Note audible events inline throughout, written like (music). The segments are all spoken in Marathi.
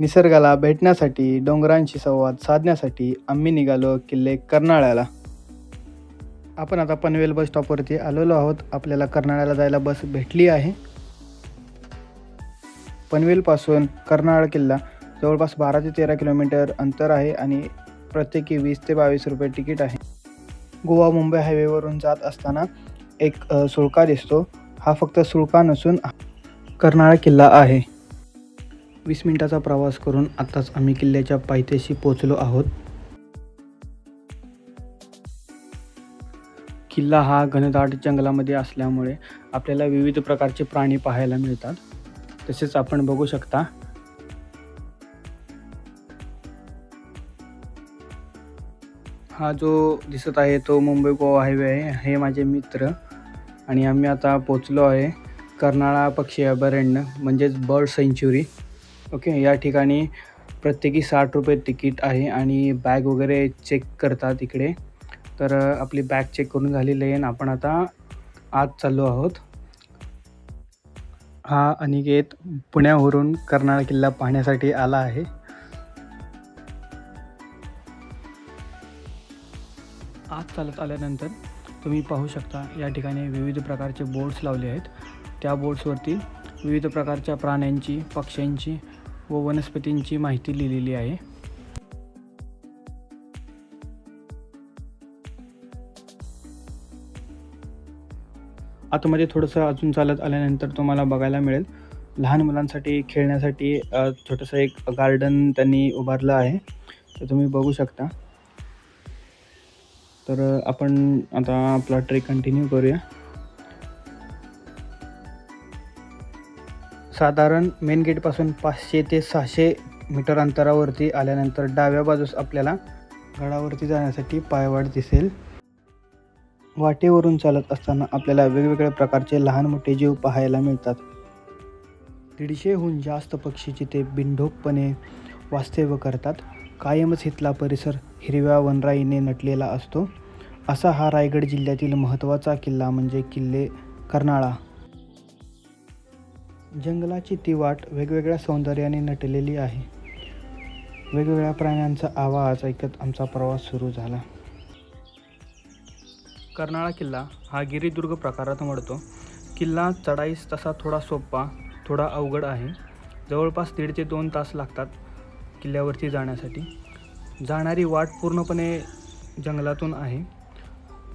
निसर्गाला भेटण्यासाठी डोंगरांशी संवाद साधण्यासाठी आम्ही निघालो किल्ले कर्नाळ्याला. आपण आता पनवेल बस स्टॉपवरती आलेलो आहोत. आपल्याला कर्नाळ्याला जायला बस भेटली आहे. पनवेलपासून कर्नाळ किल्ला जवळपास बारा ते तेरा किलोमीटर अंतर आहे आणि प्रत्येकी वीस ते बावीस रुपये तिकीट आहे. गोवा मुंबई हायवेवरून जात असताना एक सुळका दिसतो. हा फक्त सुळका नसून कर्नाळा किल्ला आहे. वीस मिनिटाचा प्रवास करून आत्ताच आम्ही किल्ल्याच्या पायथ्याशी पोचलो आहोत. किल्ला हा घनदाट जंगलामध्ये असल्यामुळे आपल्याला विविध प्रकारचे प्राणी पाहायला मिळतात. तसेच आपण बघू शकता हा जो दिसत आहे तो मुंबई गोवा हायवे आहे. हे माझे मित्र आणि आम्ही आता पोचलो आहे कर्नाळा पक्षी अभयारण्य म्हणजेच बर्ड सेंच्युरी ओके या ठिकाणी प्रत्येकी साठ रुपये तिकीट आहे आणि बॅग वगैरे चेक करतात इकडे. तर आपली बॅग चेक करून झालेली आहे आणि आपण आता आत चाललो आहोत. हा अनिकेत पुण्यावरून कर्नाळा किल्ला पाहण्यासाठी आला आहे. आत चालत आल्यानंतर तुम्ही पाहू शकता या ठिकाणी विविध प्रकारचे बोर्ड्स लावले आहेत. त्या बोर्ड्सवरती विविध प्रकारच्या प्राण्यांची पक्ष्यांची व वनस्पतींची माहिती लिहिलेली आहे. आतमध्ये थोडंसं अजून चालत आल्यानंतर तुम्हाला बघायला मिळेल. लहान मुलांसाठी खेळण्यासाठी छोटंसं एक गार्डन त्यांनी उभारलं आहे. तर तुम्ही बघू शकता. तर आपण आता आपला ट्रेक कंटिन्यू करूया. साधारण मेन गेटपासून पाचशे ते सहाशे मीटर अंतरावरती आल्यानंतर डाव्या बाजूस आपल्याला गडावरती जाण्यासाठी पायवाट दिसेल. वाटेवरून चालत असताना आपल्याला वेगवेगळ्या प्रकारचे लहान मोठे जीव पाहायला मिळतात. दीडशेहून जास्त पक्षी जिथे बिनढोकपणे वास्तव्य करतात कायमच इथला परिसर हिरव्या वनराईने नटलेला असतो. असा हा रायगड जिल्ह्यातील महत्त्वाचा किल्ला म्हणजे किल्ले कर्नाळा. जंगलाची ती वाट वेगवेगळ्या सौंदर्याने नटलेली आहे. वेगवेगळ्या प्राण्यांचा आवाज ऐकत आमचा प्रवास सुरू झाला. कर्नाळा किल्ला हा गिरिदुर्ग प्रकारात मोडतो. किल्ला चढाईस तसा थोडा सोपा थोडा अवघड आहे. जवळपास दीड ते दोन तास लागतात किल्ल्यावरती जाण्यासाठी. जाणारी वाट पूर्णपणे जंगलातून आहे.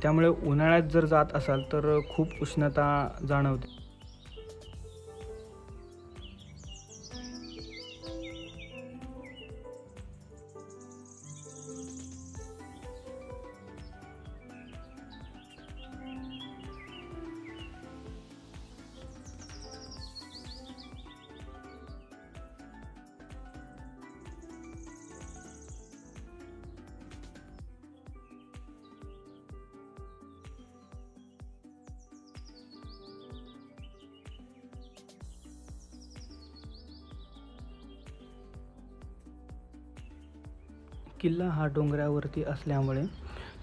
त्यामुळे उन्हाळ्यात जर जात असाल तर खूप उष्णता जाणवते. किल्ला हा डोंगरावरती असल्यामुळे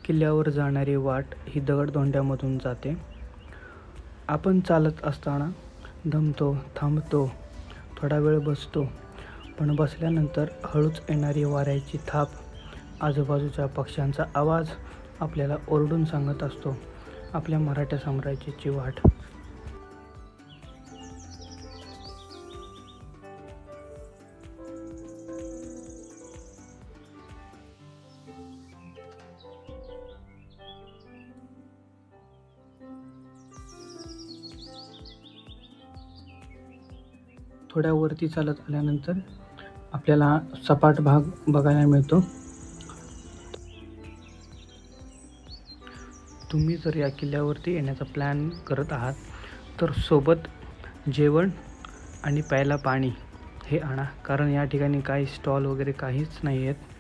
किल्ल्यावर जाणारी वाट ही दगडधोंड्यामधून जाते. आपण चालत असताना दमतो थांबतो थोडा वेळ बसतो पण बसल्यानंतर हळूच येणारी वाऱ्याची थाप आजूबाजूच्या पक्ष्यांचा आवाज आपल्याला ओरडून सांगत असतो आपल्या मराठा साम्राज्याची वाट. थोड्या वरती चालत आल्यानंतर आपल्याला सपाट भाग बघायला मिळतो. तुम्ही जर या किल्ल्यावरती येण्याचा प्लॅन करत आहात तर सोबत जेवण आणि प्यायला पाणी हे आणा. कारण या ठिकाणी काही स्टॉल वगैरे काहीच नाही आहेत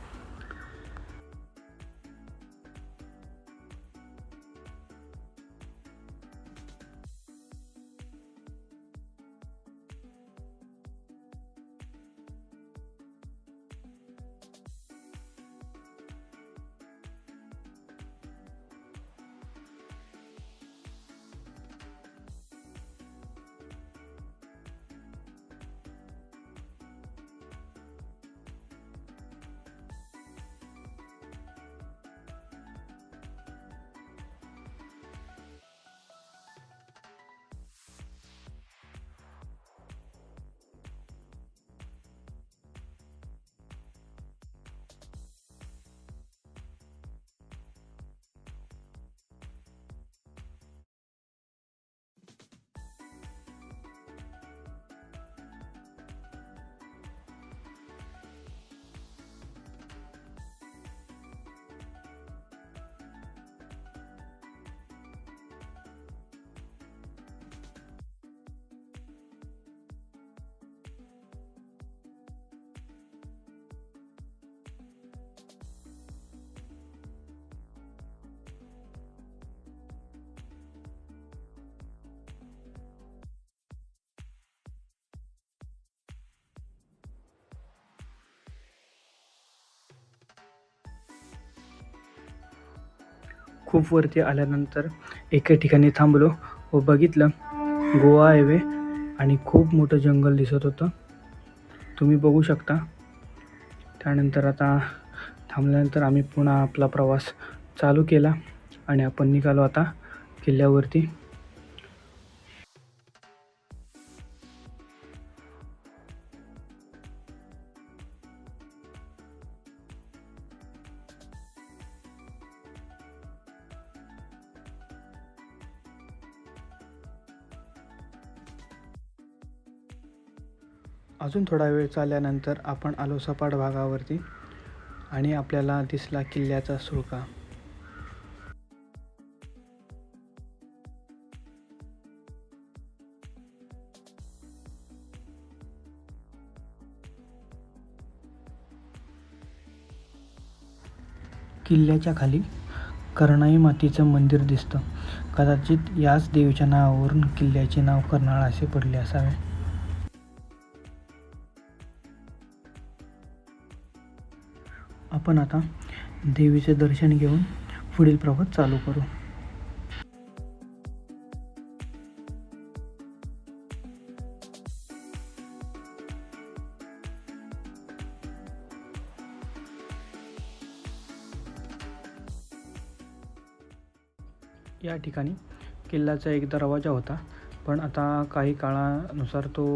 खूप वरती आल्यानंतर एका ठिकाणी थांबलो व बघितलं गोवा हायवे आणि खूप मोठं जंगल दिसत होतं. तुम्ही बघू शकता. त्यानंतर आता थांबल्यानंतर आम्ही पुन्हा आपला प्रवास चालू केला आणि आपण निघालो आता किल्ल्यावरती. अजून थोडा वेळ चालल्यानंतर आपण आलो सपाट भागावरती आणि आपल्याला दिसला किल्ल्याचा सुळका. किल्ल्याच्या खाली कर्णाई मातीचं मंदिर दिसतं. कदाचित याच देवीच्या नावावरून किल्ल्याचे नाव कर्नाळा असे पडले असावे. आपण आता देवीचे दर्शन घेऊन पुढील प्रवास चालू करू. या ठिकाणी किल्ल्याचा एक दरवाजा होता पण आता काही काळानुसार तो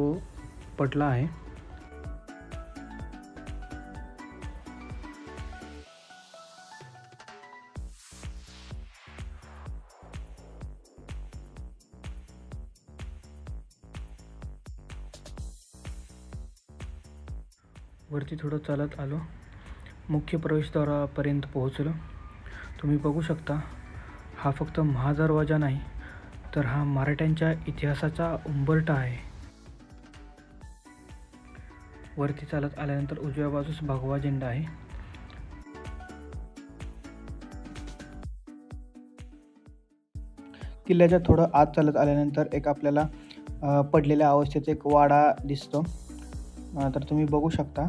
पटला आहे. वरती थोडं चालत आलो. मुख्य प्रवेशद्वारापर्यंत पोहोचलो. तुम्ही बघू शकता हा फक्त महादरवाजा नाही तर हा मराठ्यांच्या इतिहासाचा उंबरठा आहे. वरती चालत आल्यानंतर उजव्या बाजूस भगवा झेंडा आहे. किल्ल्याच्या थोडं आत चालत आल्यानंतर एक आपल्याला पडलेल्या अवस्थेत एक वाडा दिसतो. तर तुम्ही बघू शकता.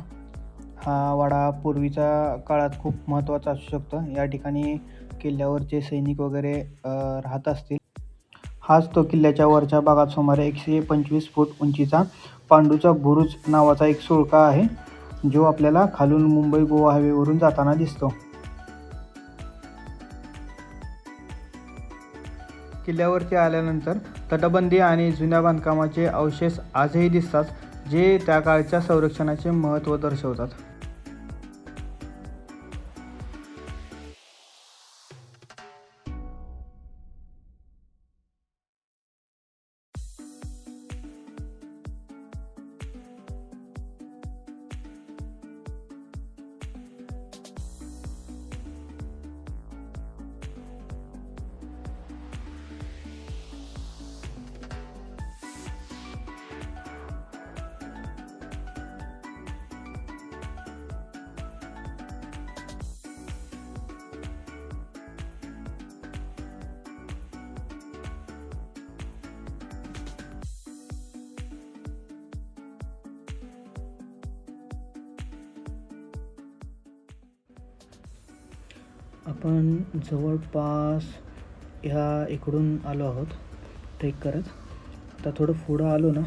हा वाडा पूर्वीच्या काळात खूप महत्त्वाचा असू शकतो. या ठिकाणी किल्ल्यावरचे सैनिक वगैरे राहत असतील हाच तो किल्ल्याच्या वरच्या भागात सुमारे एकशे पंचवीस फूट उंचीचा पांडूचा बुरुज नावाचा एक सुळका आहे जो आपल्याला खालून मुंबई गोवा हायवेवरून जाताना दिसतो. किल्ल्यावरती आल्यानंतर तटबंदी आणि जुन्या बांधकामाचे अवशेष आजही दिसतात जे त्या काळच्या संरक्षणाचे महत्त्व दर्शवतात. आपण जवळपास ह्या इकडून आलो आहोत. ट्रेक करत. आता थोडं पुढं आलो ना.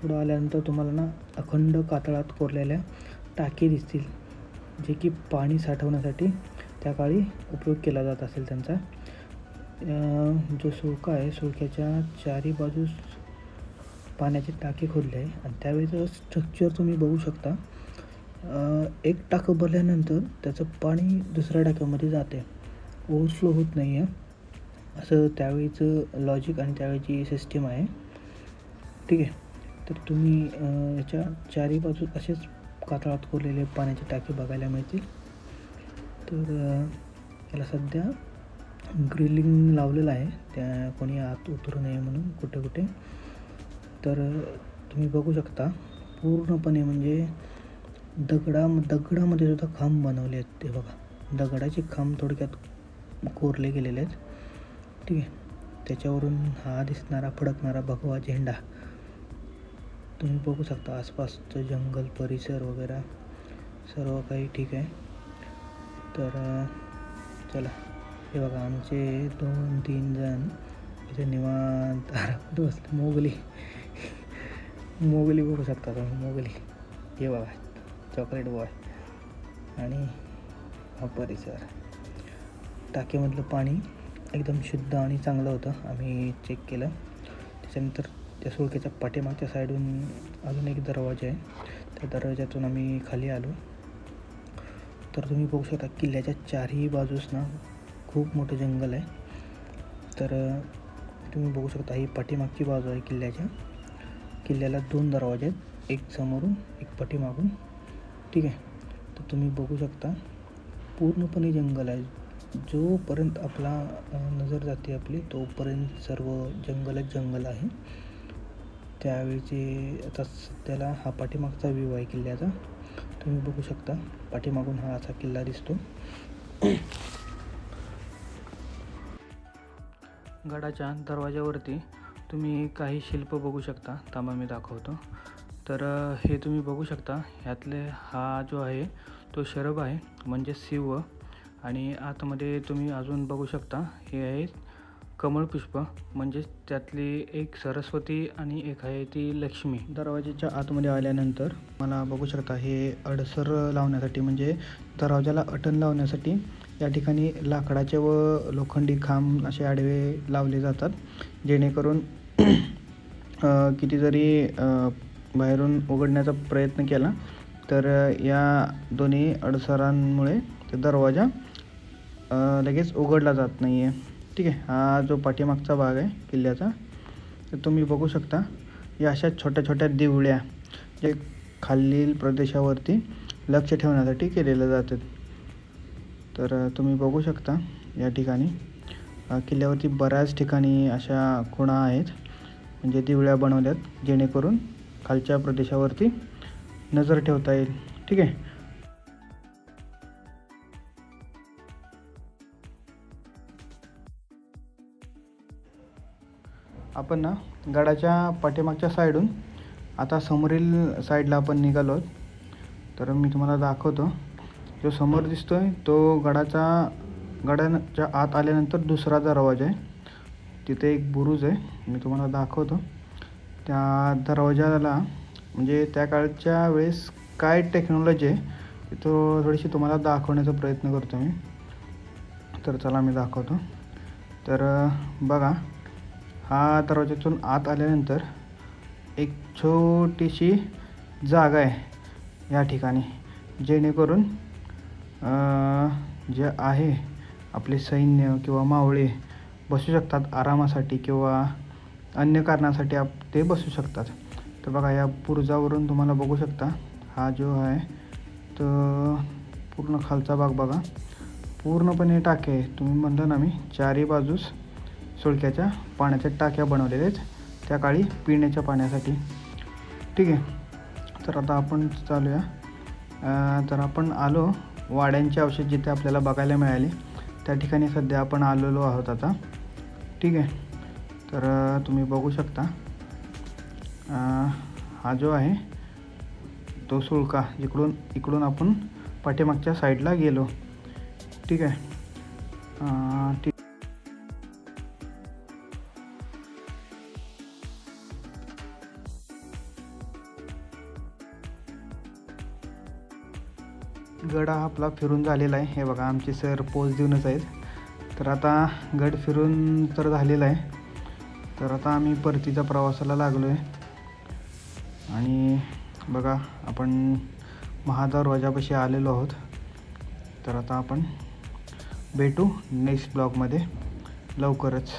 पुढं आल्यानंतर तुम्हाला ना अखंड कातळात कोरलेल्या टाकी दिसतील जे की पाणी साठवण्यासाठी त्या काळी उपयोग केला जात असेल त्यांचा. जो सुळका आहे सुळक्याच्या चारी बाजूस पाण्याची टाकी खोदली आहे. आणि त्यावेळेचं स्ट्रक्चर तुम्ही बघू शकता. एक टाकं भरल्यानंतर त्याचं पाणी दुसऱ्या टाक्यामध्ये जाते ओव्हरफ्लो होत नाही आहे असं त्यावेळीचं लॉजिक आणि त्यावेळीची सिस्टीम आहे ठीक आहे? तर तुम्ही याच्या चारी बाजू असेच कातळात कोरलेले पाण्याचे टाके बघायला मिळतील. तर याला सध्या ग्रिलिंग लावलेलं आहे. त्या कोणी आत उतरू नये म्हणून कुठे कुठे तर तुम्ही बघू शकता पूर्णपणे म्हणजे दगडा दगडामध्ये सुद्धा खांब बनवले आहेत ते बघा. दगडाचे खांब थोडक्यात कोरले गेलेले आहेत. ठीक आहे. त्याच्यावरून हा दिसणारा फडकणारा भगवा झेंडा. तुम्ही बघू शकता आसपासचं जंगल परिसर वगैरे. सर्व काही ठीक आहे. तर चला. हे बघा आमचे दोन तीन जण इथे निवांत आरामात बसले. मोगली. मोगली बघू शकता तुम्ही मोगली. हे बघा. चॉकलेट बॉय आणि हा परिसर. टाकीमधलं पाणी एकदम शुद्ध आणि चांगलं होतं. आम्ही चेक केलं. त्याच्यानंतर त्या सुळकेच्या पाठीमागच्या साईडून अजून एक दरवाजा आहे. त्या दरवाज्यातून आम्ही खाली आलो. तर तुम्ही बघू शकता किल्ल्याच्या चारही बाजूस ना खूप मोठं जंगल आहे. तर तुम्ही बघू शकता ही पाठीमागची बाजू आहे किल्ल्याच्या. किल्ल्याला दोन दरवाजे आहेत. एक समोरून एक पाठीमागून. ठीक आहे. तर तुम्ही बघू शकता पूर्णपणे जंगल आहे. जोपर्यंत आपला नजर जाते आपली तोपर्यंत सर्व जंगलच जंगल आहे. त्यावेळीचे आता सध्याला हा पाठीमागचा व्ह्यू आहे किल्ल्याचा. तुम्ही बघू शकता पाठीमागून हा असा किल्ला दिसतो. गडाच्या दरवाज्यावरती तुम्ही काही शिल्प बघू शकता. थांबा मी दाखवतो. तर हे तुम्ही बघू शकता. ह्यातले हा जो आहे तो शरभ आहे म्हणजे शिव आणि आतमध्ये तुम्ही अजून बघू शकता हे आहे कमळपुष्प म्हणजेच त्यातली एक सरस्वती आणि एक आहे ती लक्ष्मी. दरवाजेच्या आतमध्ये आल्यानंतर मला बघू शकता हे अडसर लावण्यासाठी म्हणजे दरवाजाला अटन लावण्यासाठी या ठिकाणी लाकडाचे व लोखंडी खांब असे आडवे लावले जातात. जेणेकरून (clears throat) किती जरी बाहेरून उघडण्याचा प्रयत्न केला. तर या दोन्ही अडसरांमुळे ते दरवाजा लगेच उघडला जात नाही आहे ठीक आहे? हा जो पाठीमागचा भाग आहे किल्ल्याचा तर तुम्ही बघू शकता या अशा छोट्या छोट्या दिवळ्या जे खालील प्रदेशावरती लक्ष ठेवण्यासाठी केलेल्या जातात तर तुम्ही बघू शकता या ठिकाणी किल्ल्यावरती बऱ्याच ठिकाणी अशा खुणा आहेत. म्हणजे दिवळ्या बनवल्यात जेणेकरून खालच्या प्रदेशावरती नजर ठेवता येईल. ठीक आहे? आपण ना गडाच्या पाठीमागच्या साईडून आता समोरील साईडला आपण निघालो आहोत. तर मी तुम्हाला दाखवतो. जो समोर दिसतो आहे तो गडाचा गडाच्या आत आल्यानंतर दुसरा दरवाजा आहे. तिथे एक बुरुज आहे. मी तुम्हाला दाखवतो. त्या दरवाजाला म्हणजे त्या काळच्या वेळेस काय टेक्नॉलॉजी आहे तो थोडीशी तुम्हाला दाखवण्याचा प्रयत्न करतो मी. तर चला मी दाखवतो. तर बघा हा दरवाजातून आत आल्यानंतर एक छोटीशी जागा आहे या ठिकाणी जेणेकरून जे आहे आपले सैन्य किंवा मावळे बसू शकतात आरामासाठी किंवा अन्य कारणासाठी आप ते बसू शकतात. तर बघा या पुर्जावरून तुम्हाला बघू शकता हा जो आहे तो पूर्ण खालचा भाग बघा. पूर्णपणे टाके आहे तुम्ही म्हणलं ना मी चारही बाजूस सुळक्याच्या पाण्याच्या टाक्या बनवलेल्या आहेत त्या काळी पिण्याच्या पाण्यासाठी. ठीक आहे? तर आता आपण चालूया. तर आपण आलो वाड्यांचे अवशेष जिथे आपल्याला बघायला मिळाले त्या ठिकाणी सध्या आपण आलेलो आहोत आता. ठीक आहे? तर तुम्ही बघू शकता. हा जो आहे तो सुळका. जिकडून इकडून आपण पाठीमागच्या साईडला गेलो. ठीक आहे. ठीक गड हा आपला फिरून झालेला आहे. हे बघा आमचे सर पोच देऊनच आहेत. तर आता गड फिरून तर झालेला आहे. तर आता आम्ही परतीच्या प्रवासाला लागलो आहे आणि बघा आपण महादरवाजापाशी आलेलो आहोत. तर आता आपण भेटू नेक्स्ट ब्लॉगमध्ये लवकरच.